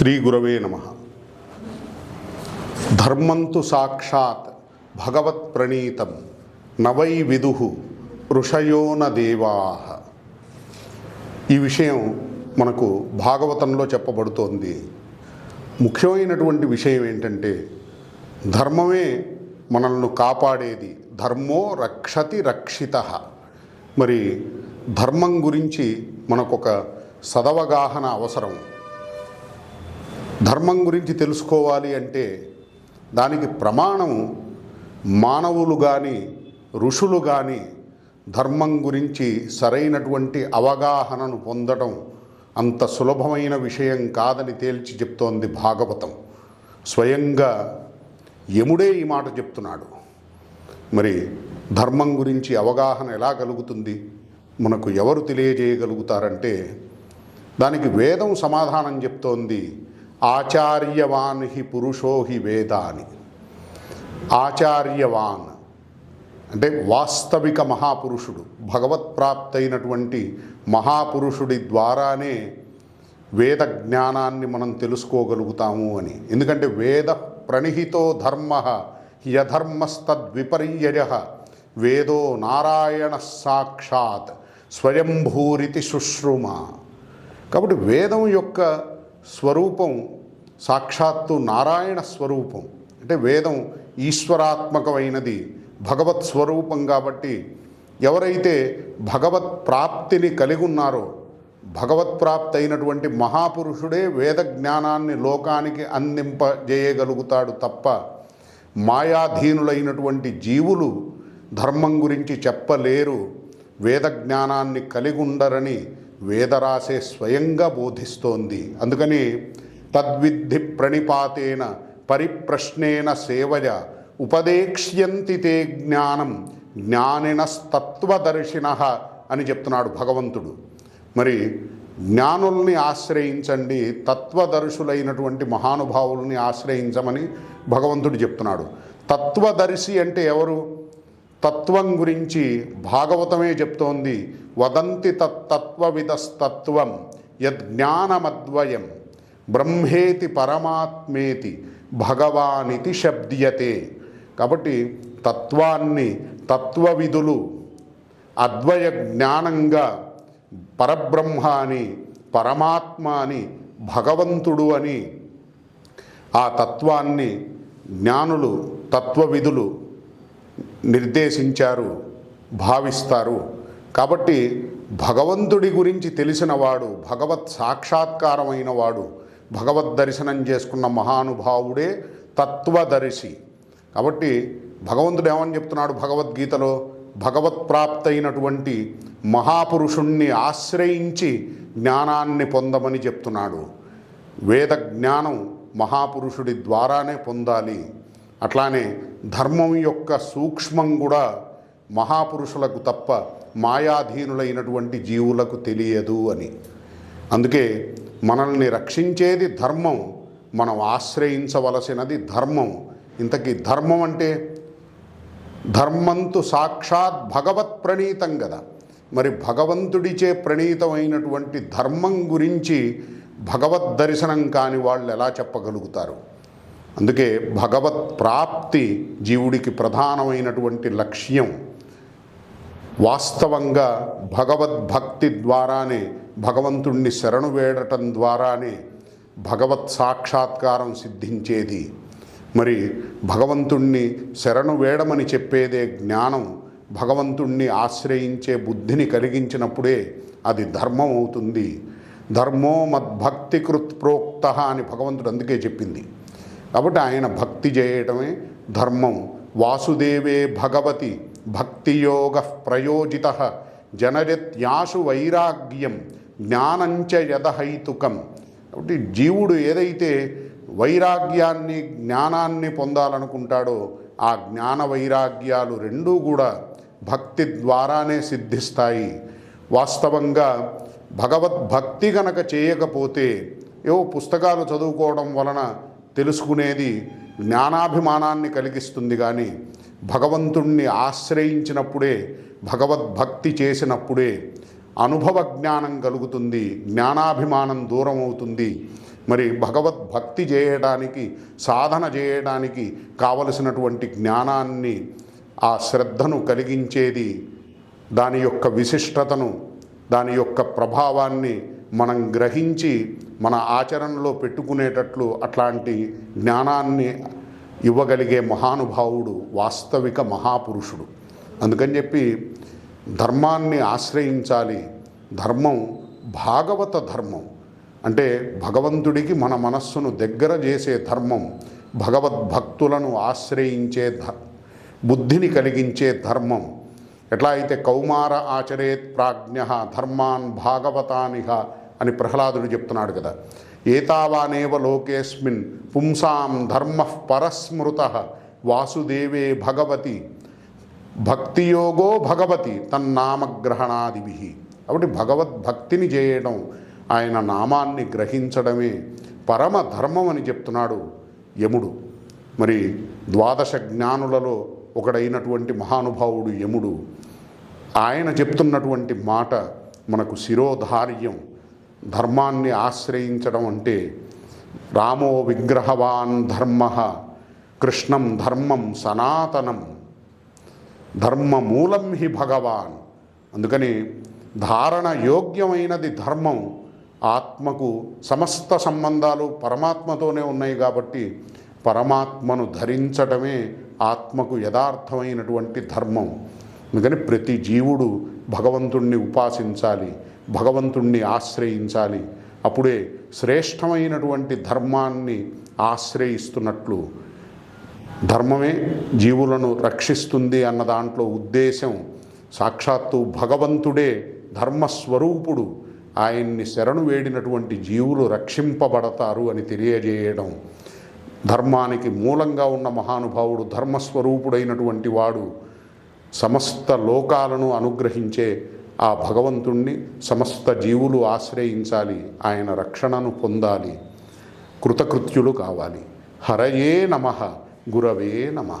శ్రీ గురవే నమ. ధర్మంతు సాక్షాత్ భగవత్ ప్రణీతం నవై విదు ఋషయోన దేవా. ఈ విషయం మనకు భాగవతంలో చెప్పబడుతోంది. ముఖ్యమైనటువంటి విషయం ఏంటంటే ధర్మమే మనల్ని కాపాడేది. ధర్మో రక్షతి రక్షిత. మరి ధర్మం గురించి మనకొక సదవగాహన అవసరం. ధర్మం గురించి తెలుసుకోవాలి అంటే దానికి ప్రమాణం మానవులు కానీ ఋషులు కానీ ధర్మం గురించి సరైనటువంటి అవగాహనను పొందడం అంత సులభమైన విషయం కాదని తేల్చి చెప్తోంది భాగవతం. స్వయంగా యముడే ఈ మాట చెప్తున్నాడు. మరి ధర్మం గురించి అవగాహన ఎలా కలుగుతుంది? మనకు ఎవరు తెలియజేయగలుగుతారంటే దానికి వేదం సమాధానం చెప్తోంది. ఆచార్యవాన్ హి పురుషో హి వేద అని ఆచార్యవాన్ అంటే వాస్తవిక మహాపురుషుడు భగవత్ప్రాప్తైనటువంటి మహాపురుషుడి ద్వారానే వేద జ్ఞానాన్ని మనం తెలుసుకోగలుగుతాము అని. ఎందుకంటే వేద ప్రణిహితో ధర్మ యధర్మస్తద్విపర్యయ వేదో నారాయణ సాక్షాత్ స్వయంభూరితి శుశ్రుమ. కాబట్టి వేదం యొక్క స్వరూపం సాక్షాత్తు నారాయణ స్వరూపం. అంటే వేదం ఈశ్వరాత్మకమైనది భగవత్ స్వరూపం కాబట్టి ఎవరైతే భగవత్ ప్రాప్తిని కలిగి ఉన్నారో భగవత్ ప్రాప్తి అయినటువంటి మహాపురుషుడే వేద జ్ఞానాన్ని లోకానికి అందింపజేయగలుగుతాడు తప్ప మాయాధీనులైనటువంటి జీవులు ధర్మం గురించి చెప్పలేరు వేద జ్ఞానాన్ని కలిగి ఉండరని వేదరాసే స్వయంగా బోధిస్తోంది. అందుకని తద్విద్ధి ప్రణిపాతేన పరిప్రశ్నేన సేవయ ఉపదేక్ష్యంతి తే జ్ఞానం జ్ఞానినస్తత్వదర్శిన అని చెప్తున్నాడు భగవంతుడు. మరి జ్ఞానుల్ని ఆశ్రయించండి తత్వదర్శులైనటువంటి మహానుభావుల్ని ఆశ్రయించమని భగవంతుడు చెప్తున్నాడు. తత్వదర్శి అంటే ఎవరు? తత్వం గురించి భాగవతమే చెప్తోంది. వదంతి తత్తత్వవిదస్తత్వం యజ్ఞానమద్వయం బ్రహ్మేతి పరమాత్మేతి భగవానితి శబ్దియతే. కాబట్టి తత్వాన్ని తత్వవిధులు అద్వయ జ్ఞానంగా పరబ్రహ్మ అని పరమాత్మ అని భగవంతుడు అని ఆ తత్వాన్ని జ్ఞానులు తత్వవిధులు నిర్దేశించారు భావిస్తారు. కాబట్టి భగవంతుడి గురించి తెలిసినవాడు భగవత్ సాక్షాత్కారమైన వాడు భగవద్ దర్శనం చేసుకున్న మహానుభావుడే తత్వదర్శి. కాబట్టి భగవంతుడు ఏమని చెప్తున్నాడు భగవద్గీతలో? భగవత్ ప్రాప్తైనటువంటి మహాపురుషుణ్ణి ఆశ్రయించి జ్ఞానాన్ని పొందమని చెప్తున్నాడు. వేద జ్ఞానం మహాపురుషుడి ద్వారానే పొందాలి. అట్లానే ధర్మం యొక్క సూక్ష్మం కూడా మహాపురుషులకు తప్ప మాయాధీనులైనటువంటి జీవులకు తెలియదు అని. అందుకే మనల్ని రక్షించేది ధర్మం మనం ఆశ్రయించవలసినది ధర్మం. ఇంతకీ ధర్మం అంటే? ధర్మంతు సాక్షాత్ భగవత్ ప్రణీతం కదా. మరి భగవంతుడిచే ప్రణీతమైనటువంటి ధర్మం గురించి భగవద్ దర్శనం కాని వాళ్ళు ఎలా చెప్పగలుగుతారు? అందుకే భగవత్ ప్రాప్తి జీవుడికి ప్రధానమైనటువంటి లక్ష్యం వాస్తవంగా భగవద్భక్తి ద్వారానే భగవంతుణ్ణి శరణు వేడటం ద్వారానే భగవత్ సాక్షాత్కారం సిద్ధించేది. మరి భగవంతుణ్ణి శరణు వేడమని చెప్పేదే జ్ఞానం భగవంతుణ్ణి ఆశ్రయించే బుద్ధిని కలిగించినప్పుడే అది ధర్మం అవుతుంది ధర్మో మద్భక్తి కృత్ ప్రోక్త అని భగవంతుడు అందుకే చెప్పింది. కాబట్టి ఆయన భక్తి చేయటమే ధర్మం. వాసుదేవే భగవతి భక్తియోగ ప్రయోజిత జనరత్యాశు వైరాగ్యం జ్ఞానంచ యదహైతుకం. కాబట్టి జీవుడు ఏదైతే వైరాగ్యాన్ని జ్ఞానాన్ని పొందాలనుకుంటాడో ఆ జ్ఞాన వైరాగ్యాలు రెండూ కూడా భక్తి ద్వారానే సిద్ధిస్తాయి. వాస్తవంగా భగవద్భక్తి గనక చేయకపోతే ఏవో పుస్తకాలు చదువుకోవడం వలన తెలుసుకునేది జ్ఞానాభిమానాన్ని కలిగిస్తుంది కానీ భగవంతుణ్ణి ఆశ్రయించినప్పుడే భగవద్భక్తి చేసినప్పుడే అనుభవ జ్ఞానం కలుగుతుంది జ్ఞానాభిమానం దూరం అవుతుంది. మరి భగవద్భక్తి చేయడానికి సాధన చేయడానికి కావలసినటువంటి జ్ఞానాన్ని ఆ శ్రద్ధను కలిగించేది దాని యొక్క విశిష్టతను దాని యొక్క ప్రభావాన్ని మనం గ్రహించి మన ఆచరణలో పెట్టుకునేటట్లు అట్లాంటి జ్ఞానాన్ని ఇవ్వగలిగే మహానుభావుడు వాస్తవిక మహాపురుషుడు. అందుకని చెప్పి ధర్మాన్ని ఆశ్రయించాలి. ధర్మం భాగవత ధర్మం. అంటే భగవంతుడికి మన మనస్సును దగ్గర చేసే ధర్మం భగవద్భక్తులను ఆశ్రయించే ధ బుద్ధిని కలిగించే ధర్మం. ఎట్లా అయితే కౌమార ఆచరేత్ ప్రాజ్ఞ ధర్మాన్ భాగవతానిహ అని ప్రహ్లాదుడు చెప్తున్నాడు కదా. ఏతావానేవ లోకేస్మిన్ పుంసాం ధర్మ పరస్మృత వాసుదేవే భగవతి భక్తియోగో భగవతి తన్నామగ్రహణాదిభి. కాబట్టి భగవద్భక్తిని చేయడం ఆయన నామాన్ని గ్రహించడమే పరమ ధర్మం అని చెప్తున్నాడు యముడు. మరి ద్వాదశ జ్ఞానులలో ఒకడైనటువంటి మహానుభావుడు యముడు. ఆయన చెప్తున్నటువంటి మాట మనకు శిరోధార్యం. ధర్మాన్ని ఆశ్రయించడం అంటే రామో విగ్రహవాన్ ధర్మ కృష్ణం ధర్మం సనాతనం ధర్మ మూలం హి భగవాన్. అందుకని ధారణ యోగ్యమైనది ధర్మం ఆత్మకు సమస్త సంబంధాలు పరమాత్మతోనే ఉన్నాయి కాబట్టి పరమాత్మను ధరించటమే ఆత్మకు యథార్థమైనటువంటి ధర్మం. అందుకని ప్రతి జీవుడు భగవంతుణ్ణి ఉపాసించాలి. భగవంతుణ్ణి ఆశ్రయించాలి. అప్పుడే శ్రేష్టమైనటువంటి ధర్మాన్ని ఆశ్రయిస్తున్నట్లు ధర్మమే జీవులను రక్షిస్తుంది అన్న దాంట్లో ఉద్దేశం. సాక్షాత్తు భగవంతుడే ధర్మస్వరూపుడు. ఆయన్ని శరణు వేడినటువంటి జీవులు రక్షింపబడతారు అని తెలియజేయడం. ధర్మానికి మూలంగా ఉన్న మహానుభావుడు ధర్మస్వరూపుడైనటువంటి వాడు సమస్త లోకాలను అనుగ్రహించే ఆ భగవంతుణ్ణి సమస్త జీవులు ఆశ్రయించాలి. ఆయన రక్షణను పొందాలి. కృతకృత్యులు కావాలి. హరయే నమ. గురవే నమ.